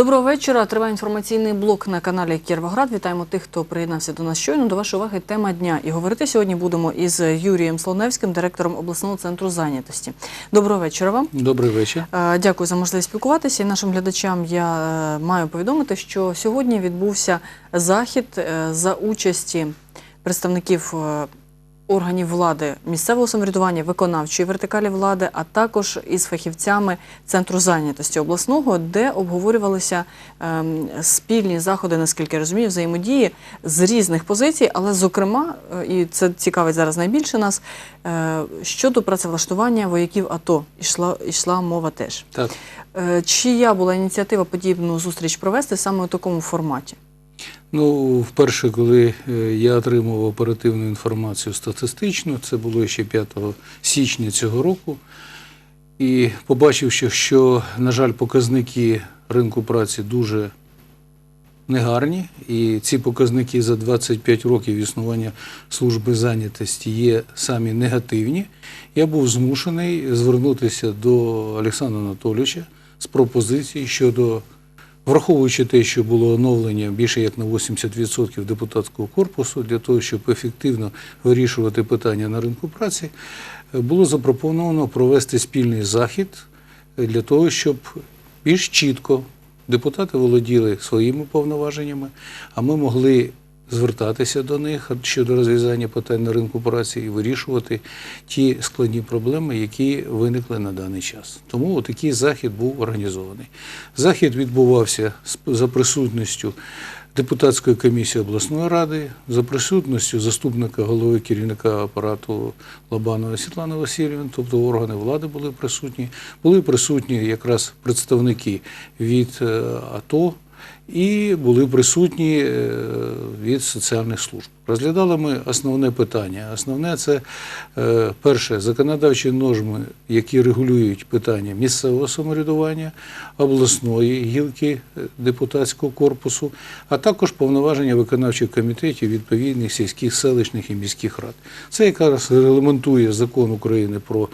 Доброго вечора. Триває інформаційний блок на каналі Кіровоград. Вітаємо тих, хто приєднався до нас щойно. До вашої уваги тема дня. І говорити сьогодні будемо із Юрієм Слоневським, директором обласного центру зайнятості. Доброго вечора вам. Добрий вечір. Е, Дякую за можливість спілкуватися. І нашим глядачам я е, маю повідомити, що сьогодні відбувся захід е, за участі представників органів влади місцевого самоврядування, виконавчої вертикалі влади, а також із фахівцями центру зайнятості обласного, де обговорювалися ем, спільні заходи, наскільки я розумію, взаємодії з різних позицій, але зокрема, е, і це цікавить зараз найбільше нас, е, щодо працевлаштування вояків АТО йшла, йшла мова теж. Так. Е, Чия була ініціатива подібну зустріч провести саме у такому форматі? Ну, вперше, коли е, я отримав оперативну інформацію статистичну, це було ще 5 січня цього року, і побачив, що, на жаль, показники ринку праці дуже негарні, і ці показники за 25 років існування служби зайнятості є самі негативні. Я був змушений звернутися до Олександра Анатолійовича з пропозицією щодо Враховуючи те, що було оновлення більше як на 80% депутатського корпусу, для того, щоб ефективно вирішувати питання на ринку праці, було запропоновано провести спільний захід для того, щоб більш чітко депутати володіли своїми повноваженнями, а ми могли звертатися до них щодо розв'язання питань на ринку праці і вирішувати ті складні проблеми, які виникли на даний час. Тому такий захід був організований. Захід відбувався за присутністю депутатської комісії обласної ради, за присутністю заступника голови керівника апарату Лобанова Світлани Васильівни, тобто органи влади були присутні. Були присутні якраз представники від е, АТО і були присутні е, від соціальних служб. Розглядали ми основне питання. Основне це е, перше законодавчі норми, які регулюють питання місцевого самоврядування, обласної гілки е, депутатського корпусу, а також повноваження виконавчих комітетів відповідних сільських селищних і міських рад. Це якраз регламентує закон України про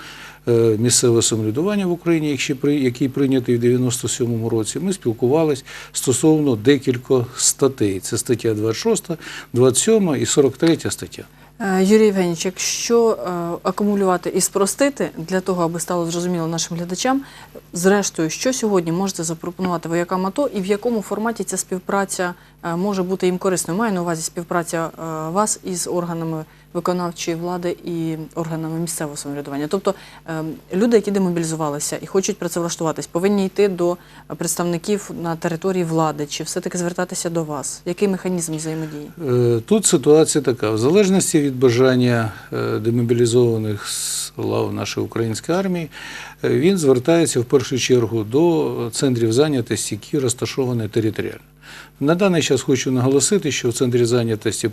місцеве самоврядування в Україні, який при- який прийнятий в 97-му році. Ми спілкувалися стосовно декількох статей. Це стаття 26, 27 і 43 стаття. Е, Юрій Євгенійович, якщо е, акумулювати і спростити для того, аби стало зрозуміло нашим глядачам, зрештою, що сьогодні можете запропонувати воякам АТО і в якому форматі ця співпраця е, може бути їм корисною? Маю на увазі співпраця е, вас із органами виконавчої влади і органами місцевого самоврядування. Тобто е, люди, які демобілізувалися і хочуть працевлаштуватись, повинні йти до представників на території влади, чи все-таки звертатися до вас? Який механізм взаємодії? Е, Тут ситуація така: в залежності від бажання е, демобілізованих з лав нашої української армії, е, він звертається в першу чергу до центрів зайнятості, які розташовані територіально. На даний час хочу наголосити, що в центрі зайнятості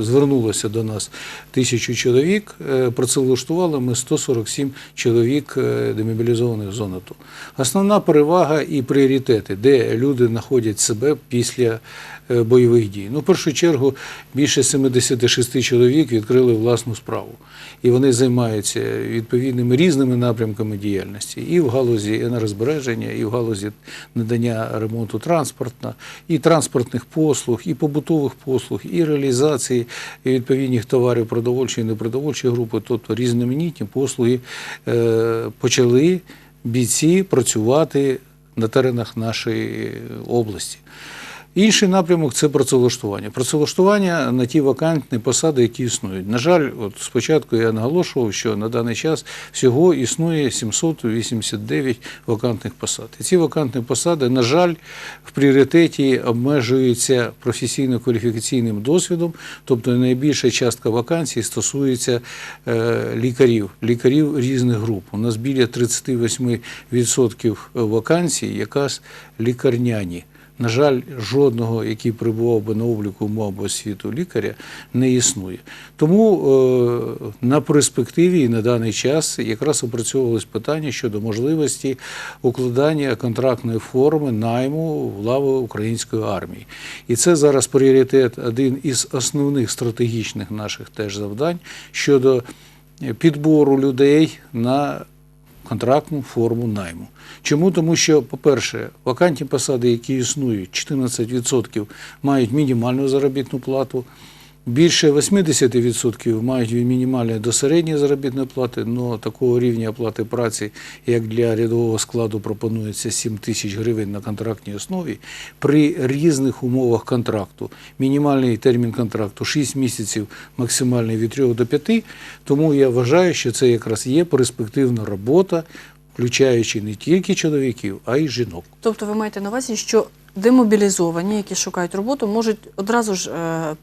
звернулося до нас тисячу чоловік. е, Працевлаштували ми 147 чоловік е, демобілізованих в АТО. Основна перевага і пріоритети, де люди знаходять себе після бойових дій. Ну, в першу чергу, більше 76 чоловік відкрили власну справу. І вони займаються відповідними різними напрямками діяльності і в галузі енергозбереження, і в галузі надання ремонту транспортна, і транспортних послуг, і побутових послуг, і реалізації відповідних товарів продовольчої і непродовольчої групи, тобто різноманітні послуги е, почали бійці працювати на теренах нашої області. Інший напрямок це працевлаштування. Працевлаштування на ті вакантні посади, які існують. На жаль, от спочатку я наголошував, що на даний час всього існує 789 вакантних посад. І ці вакантні посади, на жаль, в пріоритеті обмежуються професійно-кваліфікаційним досвідом, тобто найбільша частка вакансій стосується е, лікарів, лікарів різних груп. У нас біля 38% вакансій якраз лікарняні. На жаль, жодного, який перебував би на обліку мав би освіту лікаря, не існує. Тому е, на перспективі і на даний час якраз опрацьовувалось питання щодо можливості укладання контрактної форми найму в лави української армії. І це зараз пріоритет один із основних стратегічних наших теж завдань щодо підбору людей на контрактну форму найму. Чому? Тому що, по-перше, вакантні посади, які існують, 14% мають мінімальну заробітну плату. Більше 80% мають від до середньої заробітної плати, але такого рівня оплати праці, як для рядового складу, пропонується 7 тисяч гривень на контрактній основі. При різних умовах контракту. Мінімальний термін контракту 6 місяців, максимальний від 3 до 5. Тому я вважаю, що це якраз є перспективна робота, включаючи не тільки чоловіків, а й жінок. Тобто ви маєте на увазі, що демобілізовані, які шукають роботу, можуть одразу ж, е,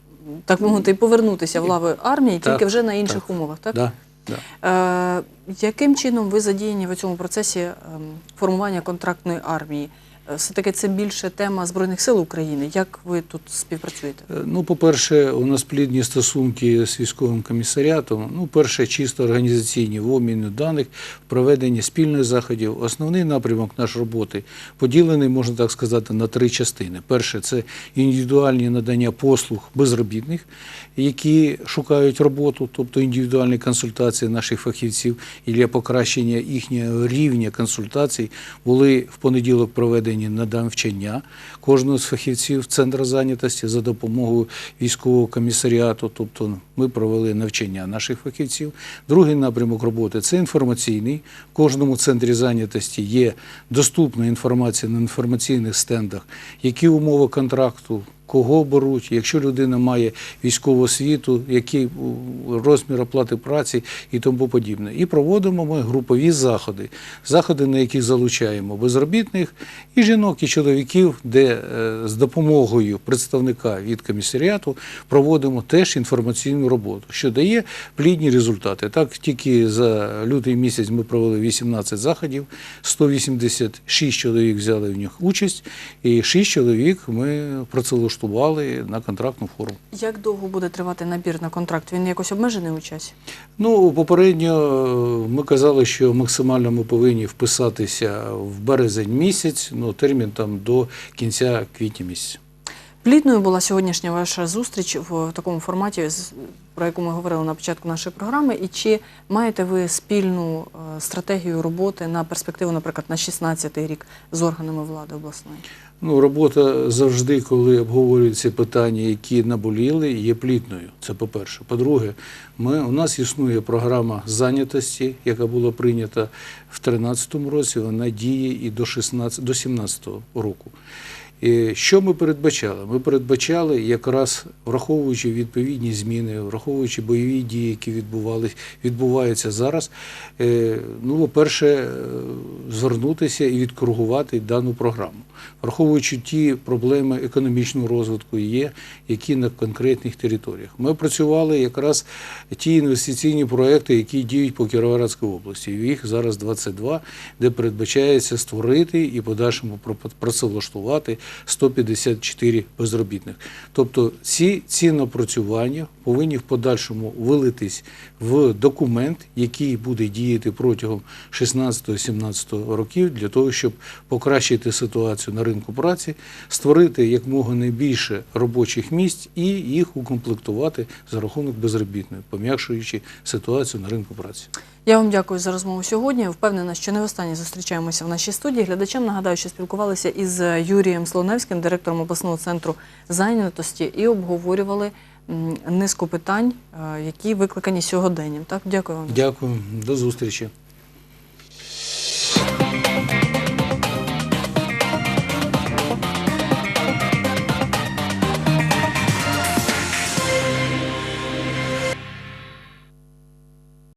так мовити, повернутися в лави армії, Так, тільки вже на інших так. умовах, так? Да, да. Е, яким чином ви задіяні в цьому процесі ем, формування контрактної армії? Все-таки це більше тема Збройних сил України. Як ви тут співпрацюєте? Е, Ну, по-перше, у нас плідні стосунки з військовим комісаріатом. Ну, перше, чисто організаційні в обміну даних, в проведенні спільних заходів. Основний напрямок нашої роботи поділений, можна так сказати, на три частини. Перше це індивідуальні надання послуг безробітних, які шукають роботу, тобто індивідуальні консультації наших фахівців і для покращення їхнього рівня консультацій були в понеділок проведені на навчання кожного з фахівців центру зайнятості за допомогою військового комісаріату. Тобто ми провели навчання наших фахівців. Другий напрямок роботи це інформаційний. В кожному центрі зайнятості є доступна інформація на інформаційних стендах, які умови контракту. Кого беруть, якщо людина має військову освіту, який розмір оплати праці і тому подібне. І проводимо ми групові заходи, заходи, на яких залучаємо безробітних і жінок, і чоловіків, де е, з допомогою представника від комісаріату проводимо теж інформаційну роботу, що дає плідні результати. Так, тільки за лютий місяць ми провели 18 заходів, 186 чоловік взяли в них участь, і 6 чоловік ми працевлаштували на контрактну форму. Як довго буде тривати набір на контракт? Він якось обмежений у часі? Ну, попередньо е, ми казали, що максимально ми повинні вписатися в березень місяць, ну термін там до кінця квітня місяця. Плідною була сьогоднішня ваша зустріч в такому форматі, про яку ми говорили на початку нашої програми. І чи маєте ви спільну е, стратегію роботи на перспективу, наприклад, на 16-й рік з органами влади обласної? Ну, робота завжди, коли обговорюються питання, які наболіли, є плідною. Це по-перше. По-друге, ми, у нас існує програма зайнятості, яка була прийнята в 2013 році, вона діє і до 16, до 17 року. І що ми передбачали? Ми передбачали якраз враховуючи відповідні зміни, враховуючи бойові дії, які відбувались, відбуваються зараз. е, Ну, по-перше, е, звернутися і відкоригувати дану програму, враховуючи ті проблеми економічного розвитку є, які на конкретних територіях. Ми працювали якраз ті інвестиційні проекти, які діють по Кіровоградській області. Їх зараз 22, де передбачається створити і подальшому працевлаштувати 154 безробітних. Тобто ці ці напрацювання повинні в подальшому вилитись в документ, який буде діяти протягом 16-17 років для того, щоб покращити ситуацію на ринку праці, створити якмога найбільше робочих місць і їх укомплектувати за рахунок безробітної, пом'якшуючи ситуацію на ринку праці. Я вам дякую за розмову сьогодні. Впевнена, що не востаннє зустрічаємося в нашій студії. Глядачам нагадаю, що спілкувалися із Юрієм Слоневським, директором обласного центру зайнятості, і обговорювали низку питань, е, які викликані сьогоденням. Так, дякую вам. Дякую, до зустрічі.